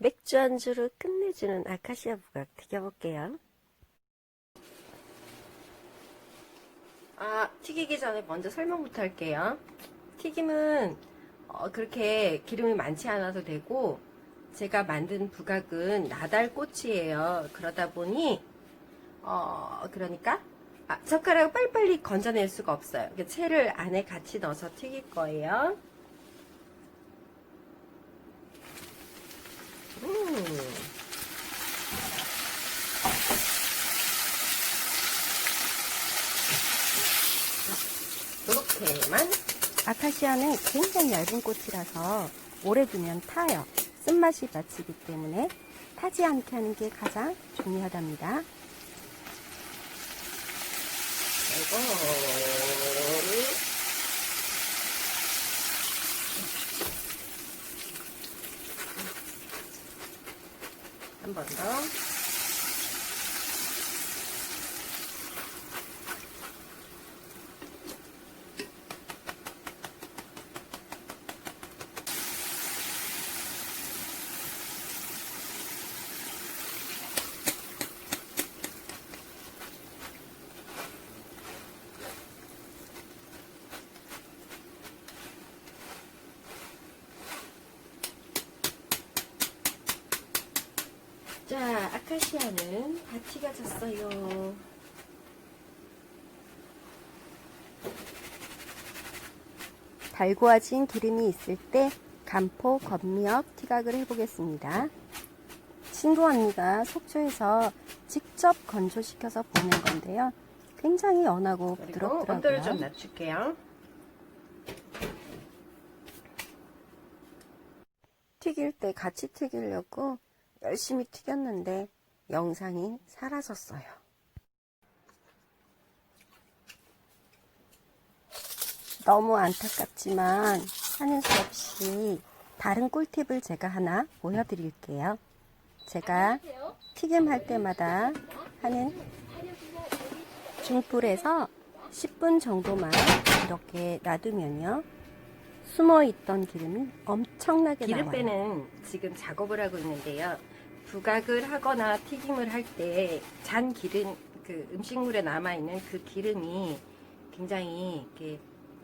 맥주 안주로 끝내주는 아카시아 부각 튀겨볼게요. 아, 튀기기 전에 먼저 설명부터 할게요. 튀김은 어, 그렇게 기름이 많지 않아도 되고 제가 만든 부각은 나달꽃이에요. 그러다 보니 어, 그러니까 아, 젓가락을 빨리빨리 건져낼 수가 없어요. 채를 안에 같이 넣어서 튀길 거예요. 이렇게만 아카시아는 굉장히 얇은 꽃이라서 오래 두면 타요. 쓴맛이 나치기 때문에 타지 않게 하는 게 가장 중요하답니다. 이거를 한 번 더. 자, 아카시아는 다 튀겨졌어요. 달구어진 기름이 있을 때 간포, 건미역, 티각을 해보겠습니다. 친구 언니가 속초에서 직접 건조시켜서 보낸 건데요. 굉장히 연하고 그리고 온도를 좀 부드럽더라고요. 낮출게요. 튀길 때 같이 튀기려고 열심히 튀겼는데 영상이 사라졌어요. 너무 안타깝지만 하는 수 없이 다른 꿀팁을 제가 하나 보여드릴게요. 제가 튀김 할 때마다 하는 중불에서 10분 정도만 이렇게 놔두면요. 숨어 있던 기름이 엄청나게 기름 나와요. 빼는 지금 작업을 하고 있는데요. 부각을 하거나 튀김을 할 때 잔 기름, 그 음식물에 남아 있는 그 기름이 굉장히 이렇게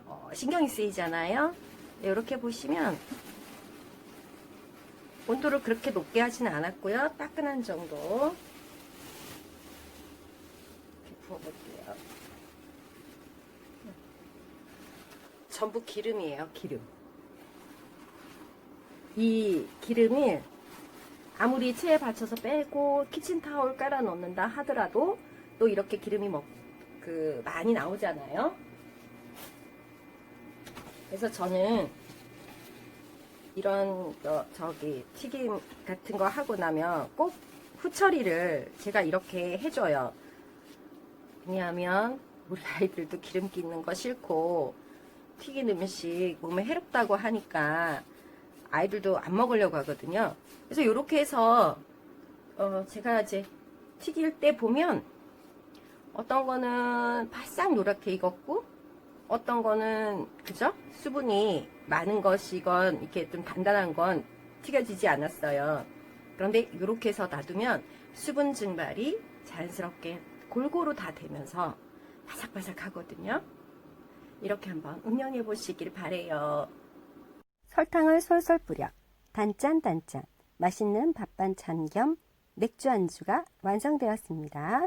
어, 신경이 쓰이잖아요. 이렇게 보시면 온도를 그렇게 높게 하지는 않았고요. 따끈한 정도 이렇게 부어볼게요. 전부 기름이에요, 기름. 이 기름이 아무리 체에 받쳐서 빼고 키친타올 깔아 놓는다 하더라도 또 이렇게 기름이 뭐, 그, 많이 나오잖아요. 그래서 저는 이런, 어, 저기, 튀김 같은 거 하고 나면 꼭 후처리를 제가 이렇게 해줘요. 왜냐하면 우리 아이들도 기름기 있는 거 싫고 튀긴 음식 몸에 해롭다고 하니까 아이들도 안 먹으려고 하거든요. 그래서 이렇게 해서 어 제가 이제 튀길 때 보면 어떤 거는 바싹 노랗게 익었고 어떤 거는 그죠? 수분이 많은 것이건 이렇게 좀 단단한 건 튀겨지지 않았어요. 그런데 이렇게 해서 놔두면 수분 증발이 자연스럽게 골고루 다 되면서 바삭바삭 하거든요. 이렇게 한번 응용해 보시길 바래요. 설탕을 솔솔 뿌려 단짠단짠 맛있는 밥반찬 겸 맥주 안주가 완성되었습니다.